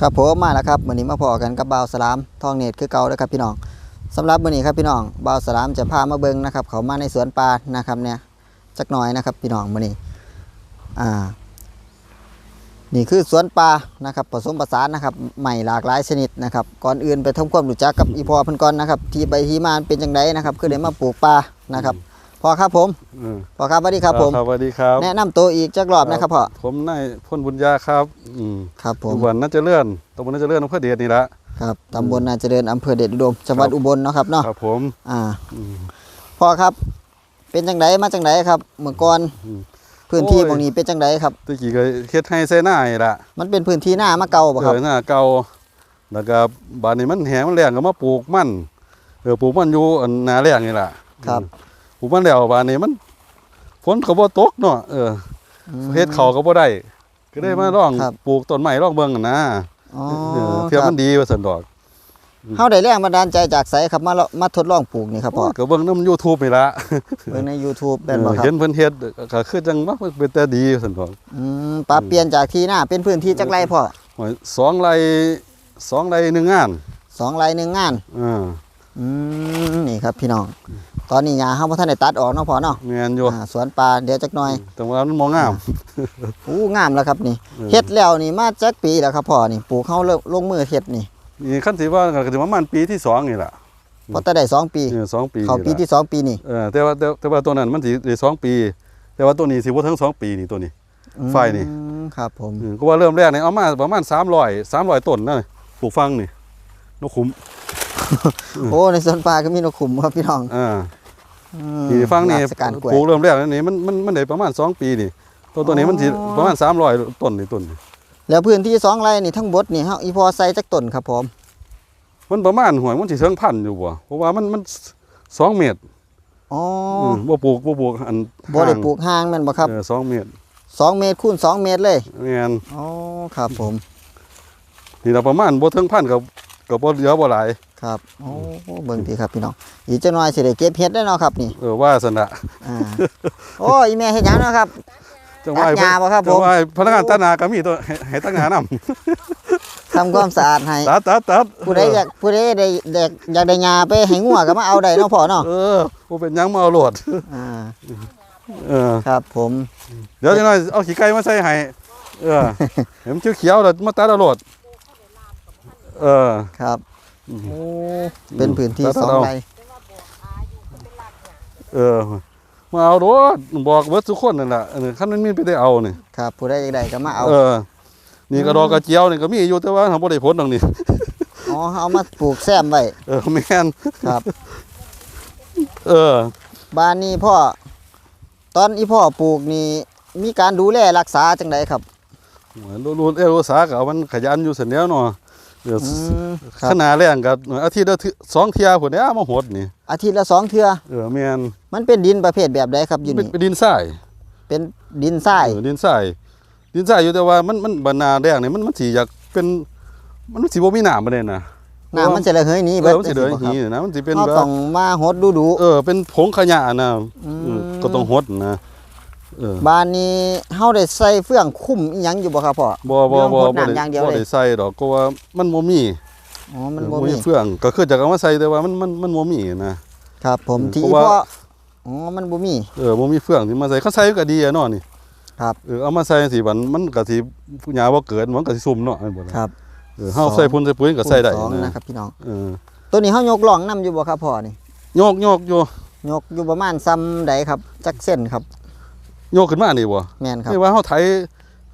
ครับผมมาแล้วครับวันนี้มาพอกันกับบ่าวสลามทองเนตรคือเก่าแล้วครับพี่น้องสำหรับวันนี้ครับพี่น้องบ่าวสลามจะพามาเบิ่งนะครับ เขามาในสวนปลานะครับเนี่ยจักหน่อยนะครับพี่น้องวันนี้อ่านี่คือสวนปลานะครับผสมผสานนะครับใหม่หลากหลายชนิดนะครับก่อนอื่นไปทำความรู้จักกับอีพอเพิ่นก่อนนะครับ ที่ไปที่มาเป็นจังไดนะครับคือได้มาปลูกปลานะครับ อครับผมอืมพอครับสวัสดีครับผม สวัสดีครับแนะนำตัวอีกจักรอบนะครับพ่อผมนายพ่นบุญญาครับ อืมครับผม อุบลน่าจะเลื่อนตำบลน่าจะเลื่อนอำเภอเดชนี่ละ ครับตำบลนาเจริญอำเภอเดชอุดมจังหวัดครับ อุบลเนาะครับเนาะครับผมอ่าอืม พ่อครับ เป็นจังไดมาจังไดครับเมื่อก่อนอืมพื้นที่โอ้ย ตรงนี้เป็นจังไดครับ ตะกี้ก็เฮ็ดให้ใส่หน้านี่ละมันเป็นพื้นที่หน้ามาเก่าบ่ครับ เออหน้าเก่าแล้วก็บ้านนี้มันแห้งมันแรงก็มาปลูกมันเออปลูกมันอยู่อันหน้าแรงนี่ล่ะครับ อืม ปลูกมันแล้วบ้านนี้มันฝนก็บ่ตกเนาะเอออืมเฮ็ดเขาวก็บ่ได้ก็ได้มาลองครับปลูกต้นไม้ลองเบิ่งกันนะอ๋อเออเพื่อครัมับนดีว่าซั่นดอกเฮาได้แรงบันดาลใจจากไสครับมาเลาะมาทดลองปลูกนี่ครับพ่อก็เบิ่งนำ YouTube นี่ล่ะเบิ่งใน YouTube แม่นบ่เออครัเห็บนเพิ่นเฮ็ดก็คือจังว่าเป็นแต่ดีซั่นดอกอืมปรับเปลี่ยนจากที่หน้าเป็นพื้นที่จักไรพ่อโอ้ยสองไร่สองไร่หนึ่งงานสองไร่หนึ่งงานอ่าอืมนี่ครับพี่น้อง ตอนนี้หญ้าเฮาบ่ทันได้ตัดออกเนาะพ่อเนาะแม่นอยู่อ่าสวนปลาเดี๋ยวจักหน่อยแต่ว่ามันมองงาม อู้งามแล้วครับนี่ออ เฮ็ดแล้วนี่มาจักปีแล้วครับพ่อนี่ปลูกเฮาเริ่มลงมือเฮ็ดนี่นี่คันสิว่าก็สิประมาณปีที่สองนี่ล่ะพอแต่ได้สองปี เออสองปีเข้าปีนี่ล่ะที่สองปีนี่เออแต่ว่าแต่แต่ว่าตัวนั้นมันสิได้สองปี แต่ว่าตัวนี้สิบ่ถึงสองปีนี่ตัวนี้ ไฟนี่ อืมครับผม เออก็ว่าเริ่มแรกนี่เอามาประมาณ300 300ต้นนะปลูกฟังนี่นกขุม โอ้ในสวนปลาก็มีนกขุมครับพี่น้องอ่าอืมนี่ฟังนี่ราชการกล้วยปลูกเริ่มแรกนี่มันมันมันได้ประมาณสองปีนี่ตัวตัวนี้มันสิอ๋อประมาณ300ต้นนี่ต้นนี่แล้วพื้นที่สองไร่นี่ทั้งหมดนี่เฮาอีพอใส่จักต้นครับผมมันประมาณหวยมันสิเชิงพันอยู่บ่เพราะว่ามันมันสองเมตรอ๋อมบ่ปลูกบ่ปลูกอันบ่ได้ปลูกห่างแม่นบ่ครับเออสองเมตรสองเมตรคูณสองเมตรเลยแม่นอ๋อครับผมนี่เราประมาณบ่ถึงพันกับ กับบ่เหลือบ่หลายครับโอ้เบิ่งทีครับพี่น้องอีกจักหน่อยสิได้เก็บเห็ดได้เนาะครับนี่เออว่าซั่นน่ะอ่าโอ้อีแม่เฮ็ดหยังเนาะครับจังว่าตัดหญ้าบ่ครับผมจังว่าพนักงานตัดหน้าก็มีตัวให้ให้ตัดหน้านำทำความสะอาดให้ตัดตัดตัดผู้ใดอยากผู้ใดได้อยากอยากได้หญ้าไปให้งัวก็มาเอาได้เนาะพ่อเนาะเออบ่เป็นหยังมาเอาโลดอ่าเออ ครับผมเดี๋ยวจังหน่อยเอาขี้ไก่มาใส่ให้เออ เห็นมันเขียวๆแล้วมาตัดเอาโลด เออ ครับอืมโอ้เป็นพื้นที่ตัดสองเอาไร่เออมาเอาโลดบอกเบิดทุกคนนั่นล่ะเออคันมันมีไปได้เอานี่ครับ ผู้ใดอยากได้ก็มาเอาเออ นี่กระดอกกระเจียวนี่ก็มีอยู่แต่ว่าทำบ่ได้ผลตรงนี้อ๋อเอามาปลูกแซมไว้เออแม่นครับ เออ บ้านนี้พ่อ ตอนอีพ่อปลูกนี่มีการดูแลรักษาจังไดครับเหมือนรู้ๆเออรู้สาก็เอามันขยันอยู่เสยแนวเนาะ เดี๋ยวอืมครัขบนาดแรงก็อาทิตย์ละเทื่อสองเที่ยพุ่นเนี้ยมาหดนี่อาทิตย์ละสองเทื่อเออแม่นมันเป็นดินประเภทแบบใดครับอยู่เป็นนี่เป็นดินทรายเป็นดินทรายเออดินทรายดินทรายอยู่แต่ว่ามันมันบรรณาแรงนี่มันมันสิอยากเป็นมันสิบ่มีน้ำบ่ได้นะน้ำมันจะระเหยหนี้เอเบิดอมันสิเหลืออย่างนี้นี้นะมันสิเป็นเราแบบต้องมาหดดูดูเออเป็นผงขยะนะอืมเออก็ต้องหดนะ เออ บ้านนี้เฮาได้ใส่เฟื่องคุ้มอีหยังอยู่บ่ครับพ่อ บ่บ่บ่เรื่องหดบ่น้ำได้อย่างเดียวบ่เลยได้ใส่ดอกก็ว่ามันบ่มีอ๋อมันบ่มี เฟื่องก็คือจะเอามาใส่แต่ว่ามันมันมันบ่มีนะครับ ผมเออที่เพอีราะว่าพ่ออ๋อมันบ่มี เออบ่มีเฟื่องที่มาใส่เขาใส่ก็ดีอะเนาะนี่ครับ เออเอามาใส่สิบันมันก็สิผู้หญ้าบ่เกิดมันก็สิซุ่มเนาะอันบ่ล่ะครับเออเฮาใส่พุ่นใส่ปุ๋ยก็ใส่ได้สองนะนะครับพี่น้อง เออตัวนี้เฮายกล่องนํอยู่บ่ครับพ่อนี่ โยกโยกอยู่ ยกอยู่ประมาณซ้ำใดครับ จักเส้นครับ โยกขึ้นมานี่บ่แม่นครับนี่ว่าเฮาไถ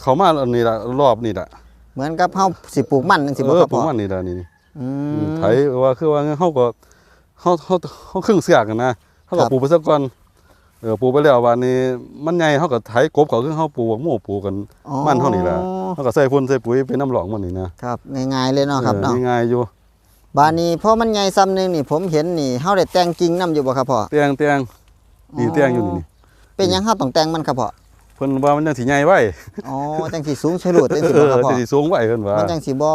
เข้ามาอันนี้ล่ะรอบนี่ล่ะเหมือนกับเฮาสิปลูกมันจังซี่เอบ่อครับปลูพ่กอมันนี่ล่ะนี่นี่อือืมมไถว่าคือว่าเฮาก็เฮาเฮาเฮาครึ่งเสือกกันนะเฮาครัก็บปลูกไปซะก่อนเออปลูกไปแล้ววันนี้มันใหญ่เฮาก็ไถกบเขาคือเฮาปลูกหมู่ปลูกกันอ๋อมันเท่านี้ล่ะเฮาก็ใส่พุ่นใส่ปุ๋ยเป็นน้ำหลองมันนี่นะครับง่ายๆเลยเนาะครับเออเนาะง่ายๆอยู่บานนี้พอมันใหญ่ซ้ำหนึงนี่ผมเห็นนี่เฮาได้แต่งกิ่งนํอยู่บ่ครับพ่อเตียงเตียงนี่เตียงอยู่นี่นี่ เป็นหยังเฮาต้องแต่งมันครับพ่อเพิ่นว่ามันจังสิใหญ่ไว้อ๋อจังสิสูงฉลุดจังสิเอบ่อครับพ่อจังสิสูงไว้เพิ่นว่า มันจังสิบ่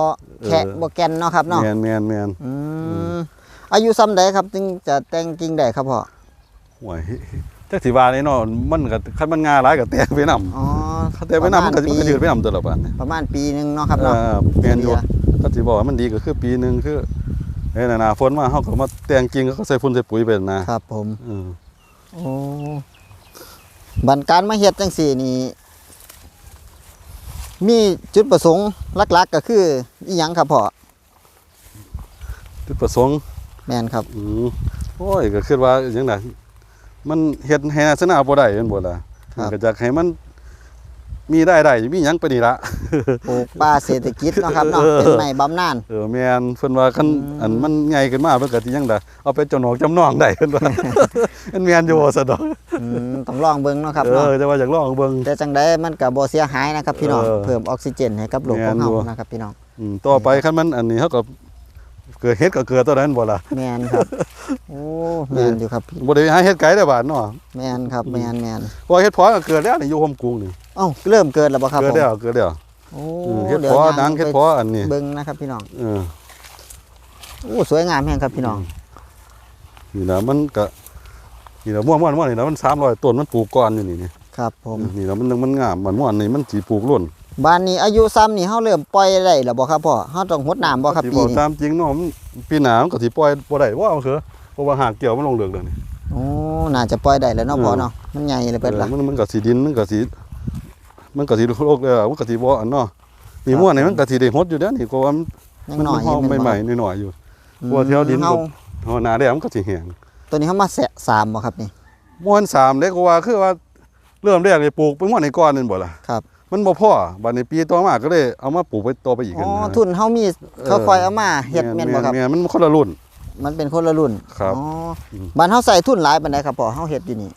แคะเออ บ่แก่นเนาะครับเนาะแม่นแม่นแม่นอืมอายุซ้ำใดครับจึงจะแต่งกิ่งได้ครับพ่อโอ้ยจักสิว่านี่เนาะมันก็คันมันงาหลายก็แตกไปนำอ๋อคันแตกไปนำมันก็ประมาณมันก็ปียืดไปนำตัวละบาดนี่ประมาณปีหนึงเนาะครับเอเนาะ อแม่นอยู่เฉลี่ยก็สิบอกว่ามันดีก็คือปีหนึงคือเอ้ยหน้าฝนมาเฮาก็มาแต่งกิ่งก็ใส่ฝุ่นใส่ปุ๋ยไปนะครับผม เออโอ้ บันการมาเฮ็ดจังสี่นี่มีจุดประสงค์หลักๆก็คืออีหยังครับพ่อจุดประสงค์แม่นครับอืมโอ้ยก็คิดว่าจังไดมันเฮ็ดให้ลักษณะบ่ได้แม่นบ่ล่ะครับก็อยากให้มันมีได้ได้มีหยังไปนี่ละปลูกป่าเศรษฐกิจเนาะครับเนาะเออเป็นไม้บำนาญเออแม่นเพิ่นว่าคันอืมอันมันใหญ่ขึ้นมาเพิ่นก็สิยังไดเอาไปจำนองจำนองได้เพิ่นว่ามันแม่นอยู่ว่าซะดอกอืม ต้องลองเบิ่งเนาะครับเอเนาะอแต่ว่าอยากลองเบิ่ง แต่จังไดมันก็บ่เสียหายนะครับพี่น้องเออเพิ่มออกซิเจนให้กับโลกของแม่นเฮาอยู่นะครับพี่น้องอืมต่อไปคันมันอันนี้เฮาก็เกิดเฮ็ดก็เกิดตัวนั้นบ่ล่ะแม่นครับโอ้แม่นอยู่ครับพี่บ่ได้หาเฮ็ดไกลได้บาดเนาะแม่นครับแม่นแม่นเพราะเฮ็ดพอก็เกิดแล้วนี่อยู่โฮมกรุงนี่เอ้าเริ่มเกิดแล้วบ่ครับเกิดผมแล้วเกิดแล้วโอ้อืมเฮ็ดดี๋ยวพอย่างดังเฮ็ดไปพออันนี้เบิ่งนะครับพี่น้องเออ โอ้สวยงามแฮงครับพี่น้อง นี่นะมันก็ นี่นะม่วนม่วนม่วนนี่นะมัน300ต้นมันปลูกก่อนอยู่นี่นี่ครับผมนี่นะมันมันงามมันม่วนนี่มันสิปลูกล้นบ้านนี้อายุซ้ำนี่เฮาเริ่มปล่อยได้แล้วบ่ครับพ่อเฮาต้องรดน้ำบ่ครับสิปีบอกนี้ตามจริงเนาะมันปีหน้ามันก็สิปล่อยบ่ได้ว่าเอาเถอะเพราะว่าหากเกี่ยวมันลงเลือกแล้วนี่โอ้น่าจะปล่อยได้แล้วเนาะเออพ่อเนาะมันใหญ่เลยเบิดล่ะเออมันมันก็สิดินมันก็สิมันก็สิโลกแล้วมันก็สิบ่อันเนาะนี่ครับม่วนนี่มันก็สิได้ฮดอยู่เด้อนี่ก็ว่ามันยังมันน้อยหอมอยู่แนใหม่บ่ๆหน่อยๆอยู่อืมกลัวเที่ยวดินเฮาเฮาหน้าแล้มันก็สิแห้ง ตัวนี้เฮามาแสะสามบ่ครับนี่ม่วนสามเด้ก็ว่าคือว่าเริ่มแรกนี่ปลูกไปม่วนนี่ก่อนนั่นบ่ล่ะครับ มันบ่พอบัดนี้ปีต่อมาก็เลยเอามาปลูกไปต่อไปอีกอ๋กัอนนะทุนเฮามีเขาคอยเอามาเฮ็ดแม่นบ่ครับแม่นมันคนละรุ่น มันเป็นคนละรุ่นครับอ๋ออม บ้านเฮาใส่ทุนหลายปานใดครับพ่อเฮาเฮ็ดอยู่นี่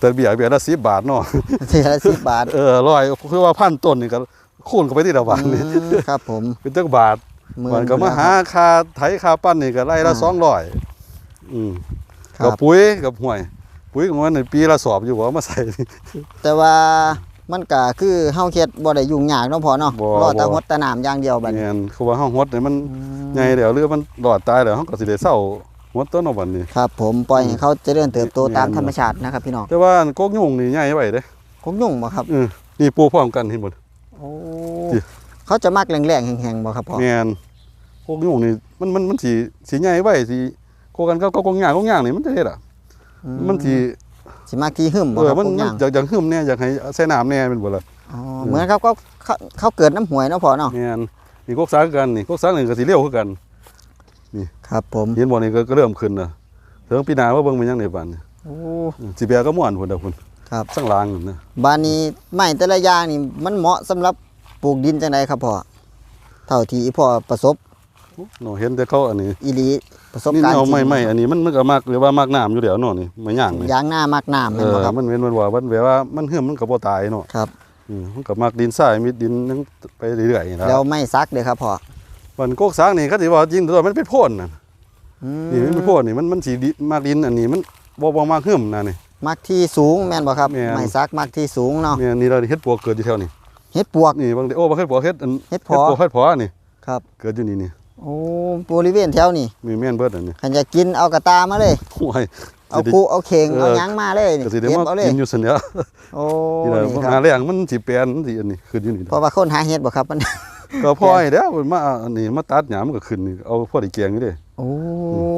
แต่เบี้ยเบี้ยละ10บาทเนาะเทียละ10บาทเออร้อยคือว่าพันต้นนี่ก็คูณเข้าไปที่ละบาทนี่อืมครับผมเป็นจักบาทหมื่มันก็มาหาค่าไถค่าปั้นนี่ก็ไร่ละ200อื มคกัรับ บปุ๋ยกับห่วย ปุ๋ยของมันนี่ปีละสอบอยู่บ่เอามาใส่ แต่ว่ามันก็คือเฮาเฮ็ดบ่ได้ยุ่งยากเนาะพ่อเนาะบ่รอแต่บ่ หดแต่น้ำอย่างเดียวบัดนี้ แม่นคือว่าเฮาฮดนี่มันอืม ใหญ่แล้วหรือมันรอดตายแล้วเฮาก็สิได้เศร้าฮดต้นเอาบัดนี้ ครับ ผมปล่อยให้เขาเจริญเติบโตแม่นตามธรรมชาตินะครับพี่น้องแต่ว่าอันกกยุ่งนี่ใหญ่ไว้เด้คงยุ่งบ่ครับ เออนี่ปลูกพร้อมกันเห็นบ่ โอ้จิ เขาจะมักแรงๆแห้งๆบ่ครับพ่อ แม่นกกยุ่งนี่มันมันมันสิสิใหญ่ไว้สิ โกกันก็ก็กงย่างกงย่างนี่มันจะเฮ็ดอะอืมันสิสิมักที่หึมบ่เอคอรับมันพวกมันย่างอยากอยากหึมแน่อยากให้ใส่น้ำแน่เป็นบ่ล่ะอ๋อเหมือนครับก็เขาเขาเกิดน้ำหวยเนาะพ่อเนาะแม่นนี่กกสาคือกันนี่กกสานี่ก็สิเร็วคือกันครับผมเห็นบ่นี่ก็ก็เริ่มขึ้นน่ะถึงปีหน้าว่าเบิ่งมันยังได้บานนี่โอ้สิเบียก็ม่วนพุ่นเด้อพุ่นครับสังลางนั่นนะบ้านนี้ไม้แต่ละอย่างนี่มันเหมาะสำหรับปลูกดินจังไดครับพ่อเท่าที่พ่อประสบ เนาะเห็นแต่เขาอันนี้อีหลีประสบนี่การณ์เอาจริงไม่ไม่อันนี้มันมันก็มักหรือว่ามักน้ำอยู่แล้วเนาะนี่ไม่ย่างนี่ยางหน้ามักน้ำเอแม่นอบ่ครับมันเว้นมันว่ามันแบบว่ามันหึมมันก็บ่ตายเนาะครับ อืมมันก็มักดินทรายมีดินนึงไปเรื่อยๆนี่นะแล้วไม่ซักเด้อครับพ่อมันโกกสร้างนี่เขาสิว่าจริงตัวมันเป็นโพ่นน่ะอืมนี่มันเป็นโพ่นนี่มันมันสิดิมักดินอันนี้มันบ่บ่มักหึมนะนี่ มักที่สูงแม่นบ่ครับแม่น ไม่ซักมักที่สูงเนาะเนี่ยนี่เราเฮ็ดปวกเกิดอยู่แถวนี้เฮ็ดปวก นี่บางทีโอ้บ่เฮ็ดปวกเฮ็ดอันเฮ็ดเฮ็ดเพาะปวกเฮ็ดเพาะนี่ครับ เกิดอยู่นี่นี่ โอ้บริเวณแถวนี้มีแม่นเบิดอันนี้คันจะกินเอากระตามาเลยโอ้ยเอาสิได้คูเอาเข่งเออเอาหยังมาเลยนี่ก็สิได้เก็บมาเอาเลยกินอยู่ซั่นแหล้วโอ้นี่แหละนี่พวกคหารับแรงมันสิแปลนสิอันนี้ขึ้นอยู่นี่เพราะว่าคนหาเห็ดบ่ครับมันก็พอให้แล้วมันมาอันนี้มาตัดหญ้ามันก็ขึ้นนี่เอาพอได้แกงอยู่เด้โอ้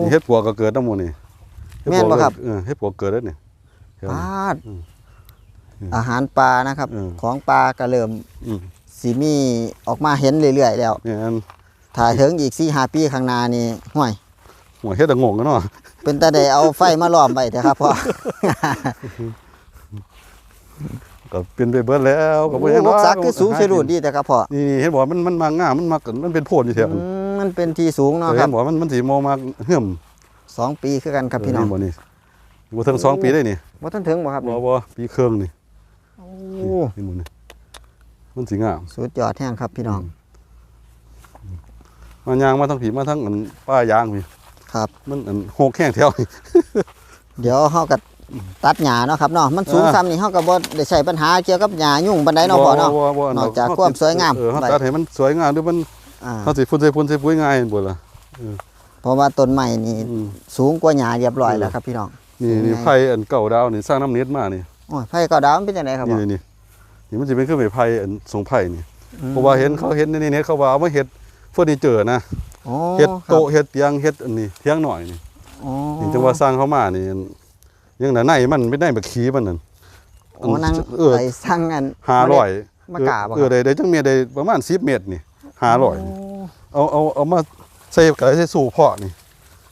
นี่เฮ็ดปวกก็เกิดนำหมู่นี่เฮ็ดแม่นบ่ครับเออเฮ็ดปวกเกิดแล้วนี่แถวปนี้าดอืมอาหารปลานะครับเออของปลาก็เริ่มอืมสิมีออกมาเห็นเรื่อยๆแล้วแม่น ถ้าถึงอีก4-5ปีข้างหน้านี่ห่วย หัวเฮ็ดอะงงกันเนาะเป็นตาได้เอาไฟมาล้อมไว้เถอะครับพ่อก็เป็นไปเบิดแล้วก็บ่โอ้ยังบกซักคือสูงสิรูดดีแต่ครับพ่อนี่นี่เห็นบ่มันมันมางามมันมักมันเป็นโพนอยู่แถวอืนั้นมมันเป็นที่สูงเนาะคเห็รับนบ่มันมันสิมองมากเหื่อมสองปีคือกันครับพี่น้องเบ่นี่บ่ถึงสองปีได้นี่บ่ทันถึงบ่ครับบ่บ่ปีครึ่งนี่โอ้นี่เห็นบ่นี่มันสิงาม สุดยอดแท้งครับพี่น้องมั นยางมาทั้งผีมาทั้งอันป้ายางพี่ครับ มันอันโหกแข้งแถวนี่ เดี๋ยวเฮาก็ตัดหญ้าเนาะครับเนาะมันสูงอ่า ซ้ำนี่เฮาก็บ่ได้ใช้ปัญหาเกี่ยวกับหญ้ายุ่งปานใดเนาะพ่อเนาะบ่บ่บ่นอกจากความสวยงาม เออเฮาตัดให้มันสวยงามหรือมันอ่าเฮาสิฝุ่นใส่ฝุ่นใส่ปุ๋ยง่ายบ่ล่ะเพราะว่าต้นไม้นี่อืม สูงกว่าหญ้าเรียบร้อยแล้วครับพี่น้อง นี่นี่ยังไง ไผ่อันเก่าดาวนี่สร้างน้ำเน็ตมานี่โอ้ยไผ่เก่าดาวมันเป็นจังไดครับนี่พ่อนี่นี่มันจะเป็นเครื่องไม้ไผ่อันทรงไผ่นี่อืมเพราะว่าเห็นเขาเห็นในเน็ตเขาว่าเอามาเฮ็ด เฟอร์นิเจอร์นะโอ้เฮ็ดครับโต๊ะเฮ็ดเตียงเฮ็ดอันนี้เตียงหน่อยนี่อ๋อนี่จังว่าสร้างเขามานี่ยังน่ะในมันไม่ได้แบบขี้มันนั่นโอ้นั่งเออไปสั่งอัน500มากราบเออได้ได้จังเมียได้ประมาณ10เมตรนี่500เอาเอาเอามาใส่กระใส่สู่เพาะนี่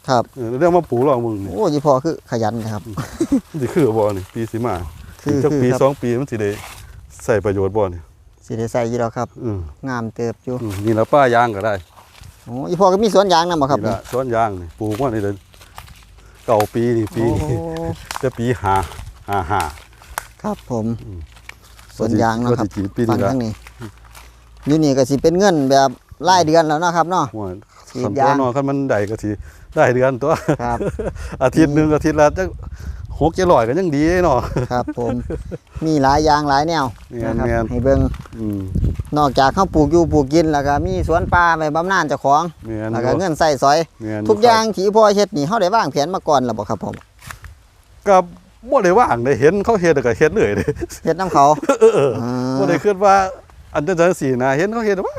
ครับเออเรื่องมาปลูกลองมึงนี่โอ้ยพ่อคือขยันนะครับมันสิคือบ่นี่ปีสิมาคือจักคือปีครับสองปีมันสิได้ใส่ประโยชน์บ่นี่ สิได้ใส่อยู่แล้วครับ อืมงามเติบอยู่อืมนี่ละป้ายางก็ได้โอ้อีพ่อก็มีสวนยางนำบ่ครับนี่ละสวนยางนี่ปลูกมานี่เลยเก่าปีนี่ปีโอ้นี้จะปีหาหาหา ครับผมอืมสวนยางเนาะครับก็สิกินปีฟันี้งละ ทั้งนี้อยู่นี่ก็สิเป็นเงินแบบรายเดือนแล้วเนาะครับเนาะว่าฉีคัดนยาตัวนอนคันมันได้ก็สิได้เดือนตัว ครับ อาทิตย์หนึงอาทิตย์ละจัก หกเจ็ดร้อยก็ยังดีเนาะ ครับผม มีหลายอย่างหลายแนวแม่นนะครับแม่นให้เบิ่งอืมนอกจากเขาปลูกอยู่ปลูกกินแล้วก็มีสวนป่าไว้บำนาญเจ้าของแม่นแล้วก็อยู่เงินใส่ซอย แม่นทุกอย่างที่พ่อเฮ็ดนี่เฮาได้วางแผนมาก่อนแล้วบ่ครับผมก็บ่ได้ว่างได้เห็นเขาเฮ็ดแล้วก็เฮ็ดเลยเด้เฮ็ดน้ำเขาเออเอออ่าบ่ได้คิดว่าอันจังจังซี่นะเห็นเขาเฮ็ดว่า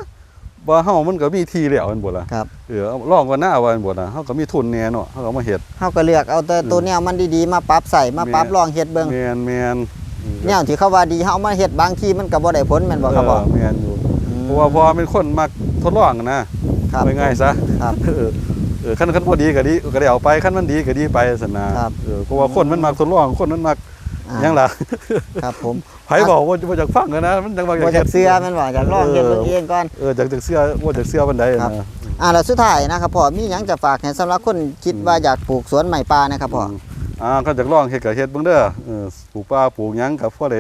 ว่าเฮามันก็มีที่แล้วแม่นบ่ล่ะครับเออเอาลองว่าหน้าว่าแม่นบ่ล่ะเฮาก็มีทุนแหน่เนาะเฮาก็มาเฮ็ดเฮาก็เลือกเอาแต่ตัวแนวมันดีๆมาปรับใส่มาปรับแม่นลองเฮ็ดเบิ่งแม่นแม่นอืมแนวที่เขาว่าดีเฮาเอามาเฮ็ดบางทีมันก็บ่ได้ผลแม่นบ่ครับพ่อเออแม่นอยู่มเพราะว่าพอเป็นคนมักทดลองนะครับง่ายๆซะครับเออเออคันคันบ่ดีก็ดีก็ได้เอาไปคันมันดีก็ดีไปซั่นนะครับเออเพราะว่าคนมันมักทดลองคนมันมักอ่าห ยังล่ะครับผมไผบอกว่าบ่อยากฟังกันนะมันจังว่าอยาบ่กจาเฮ็กดเสื้อแม่นบ่จากลองเฮ็ดเบิ่งเองก่อนเออจากจากเสื้อบ่จากเสื้อปานใดครับนะอ่าแล้วสุดท้ายนะครับพ่อมีหยังจะฝากให้สำหรับคนคิดว่าอยากปลูกสวนใหม่ป่านะครับพ่อมอ่าคันจากลองเฮ็ดก็เฮ็ดเบิ่งเด้อเออปลูกป่าปลูกหยังก็พอได้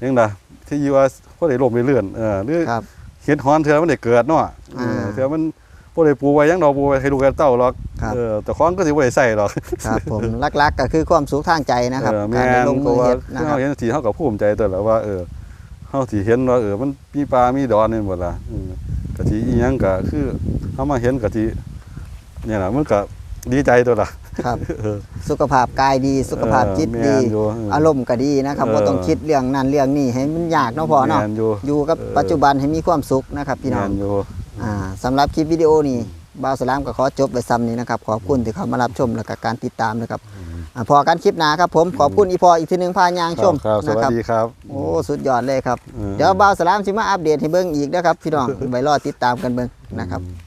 หยังล่ะที่ว่าพอได้ร่มได้เลื่อนเออหรือครับเฮ็ดฮ้อนเทื่อมันได้เกิดเนาะเอออ่าเทื่อมัน บ่ได้ปลูกไว้หยังดอกปลูกไว้ให้ลูกให้เต้าหรอกครับ เออแต่ของก็สิบ่ได้ใส่หรอกครับผมลักๆก็คือความสุขทางใจนะครับเออการแม่ได้นลงเพมืราะอว่าเฮ็ดคือนะคเฮารับเห็นสีเฮาก็ภูมิใจตัวแล้วว่า เออเฮาสิเห็นว่าเออมันมีป่ามีดอนนี่หมดล่ะเออก็สิอีหยังก็คือเฮามาเห็นก็สิเนี่ยล่ะมันก็ดีใจตัวล่ะ ครับ เออ สุขภาพกายดีสุขภาพจิตเออดีแม่นอยู่เออออารมณ์ก็ดีนะครับเออ บ่ต้องคิดเรื่องนั้นเรื่องนี้ให้มันยากเนาะพ่อเนาะแม่นอยู่ อยู่กับเออ ปัจจุบันให้มีความสุขนะครับพี่น้อง แม่อยู่อ่า สำหรับคลิปวิดีโอนี้บ่าวสลามก็ขอจบไปซ้ำนี้นะครับ ขอบคุณที่เข้ามารับชมและก็การติดตามนะครับอ่าพอกันคลิปหน้าครับผมขอบคุณอีพออีกทีหนึงพายางชมครับสนะวัสครับ ดีครับ โอ้ สุดยอดเลยครับออ เดี๋ยวบ่าวสลามสิมาอัปเดตให้เบิ่งอีกนะครับ พี่น้อง ไว้รอติดตามกันเบิ่งนะครับอืม